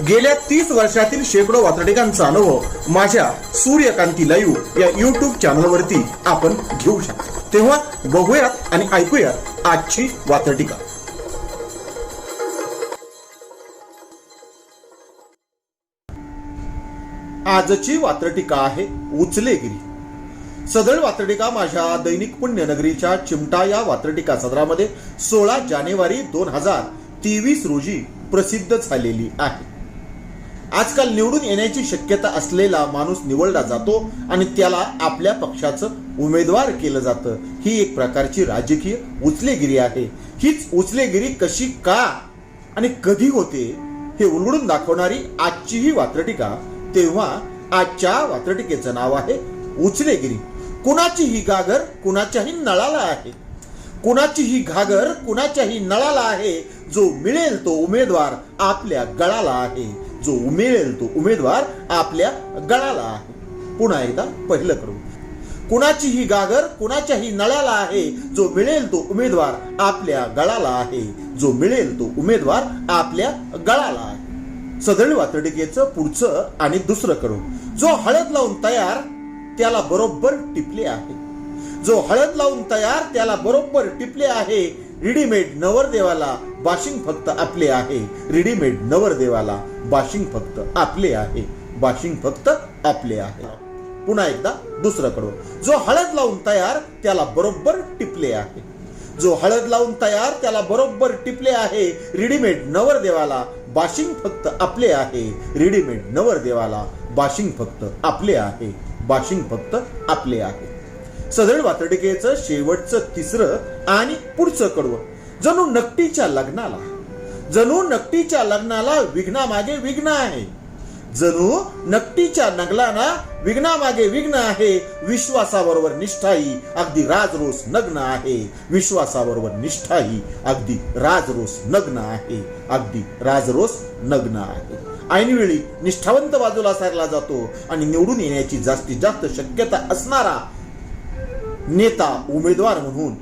गेल्या तीस वर्षातील शेकडो वातडिकांचा अनुभव माझ्या सूर्यकांती लाईव्ह या युट्यूब चॅनलवरती आपण घेऊ शकतो. तेव्हा बघूयात आणि ऐकूयात आजची वातडिका आजची वात्रटिका आहे उचलेगिरी. सदळ वात्रटिका माझ्या दैनिक पुण्यनगरीच्या चिमटा या वात्रटिका सदरामध्ये सोळा जानेवारी दोन हजार तेवीस रोजी प्रसिद्ध झालेली आहे. आजकाल निवडून येण्याची शक्यता असलेला माणूस निवडला जातो आणि त्याला आपल्या पक्षाचं उमेदवार केलं जातं. ही एक प्रकारची राजकीय उचलेगिरी आहे. हीच उचलेगिरी कशी का आणि कधी होते हे उलगडून दाखवणारी आजची ही वात्रटिका तेव्हा आजच्या वात्रटिकेचं नाव आहे उचलेगिरी. कुणाची ही गागर कुणाच्याही नळाला आहे. कुणाची ही घागर कुणाच्याही नळाला आहे. जो मिळेल तो उमेदवार आपल्या गळाला आहे. जो मिळेल तो उमेदवार आपल्या गळाला आहे. पुन्हा एकदा पहिलं करू. कुणाची ही गागर कुणाच्याही नळाला आहे जो मिळेल तो उमेदवार आपल्या गळाला आहे. जो मिळेल तो उमेदवार आपल्या गळाला आहे. सदळी वातडिकेचं पुढचं आणि दुसरं करून जो हळद लावून तयार त्याला बरोबर टिपले आहे. जो हळद लावून तयार त्याला बरोबर टिपले आहे रेडीमेड नवरदेवाला बाशिंग फक्त आपले आहे. रेडीमेड नवरदेवाला बाशिंग फक्त आपले आहे. बाशिंग फक्त आपले आहे. पुन्हा एकदा दुसरं जो हळद लावून तयार त्याला बरोबर टिपले आहे. जो हळद लावून तयार त्याला बरोबर टिपले आहे. रेडीमेड नवरदेवाला बाशिंग फक्त आपले आहे. रेडीमेड नवरदेवाला बाशिंग फक्त आपले आहे. बाशिंग फक्त आपले आहे. सदळ वातडिकेचं शेवटचं तिसरं आणि पुढचं कडवं. जणू नकटीच्या लग्नाला. जणू नकटीच्या लग्नाला विघ्नामागे विघ्न आहे. जणू नकटीच्या नगलाना विघ्नामागे विघ्न आहे. विश्वासाबरोबर निष्ठाही अगदी राजरोस नग्न आहे. विश्वासाबरोबर निष्ठाही अगदी राजरोस नग्न आहे. अगदी राजरोस नग्न आहे. ऐनवेळी निष्ठावंत बाजूला सारला जातो आणि निवडून येण्याची जास्तीत जास्त शक्यता असणारा नेता उमेदवार म्हणून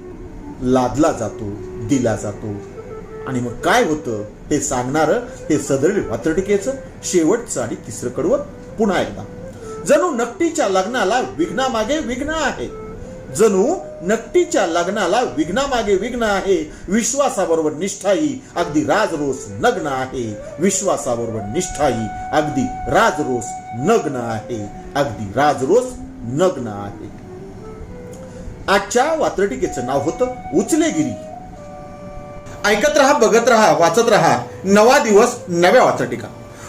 लादला जातो दिला जातो. आणि मग काय होतं? हे सांगणार हे सदरील वात्रटिकेचं शेवटचं आणि तिसरं कडवं पुन्हा एकदा. जणू नकटीच्या लग्नाला विघ्नामागे विघ्न आहे. जणू नकटीच्या लग्नाला विघ्नामागे विघ्न आहे. विश्वासाबरोबर निष्ठाही अगदी राजरोस नग्न आहे. विश्वासाबरोबर निष्ठाही अगदी राजरोस नग्न आहे. अगदी राजरोस नग्न आहे. आजच्या वात्रटिकेचं नाव होतं उचलेगिरी. ऐकत रहा बघत रहा वाचत रहा. नवा दिवस नव्या वात्रटिका.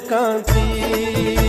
cantik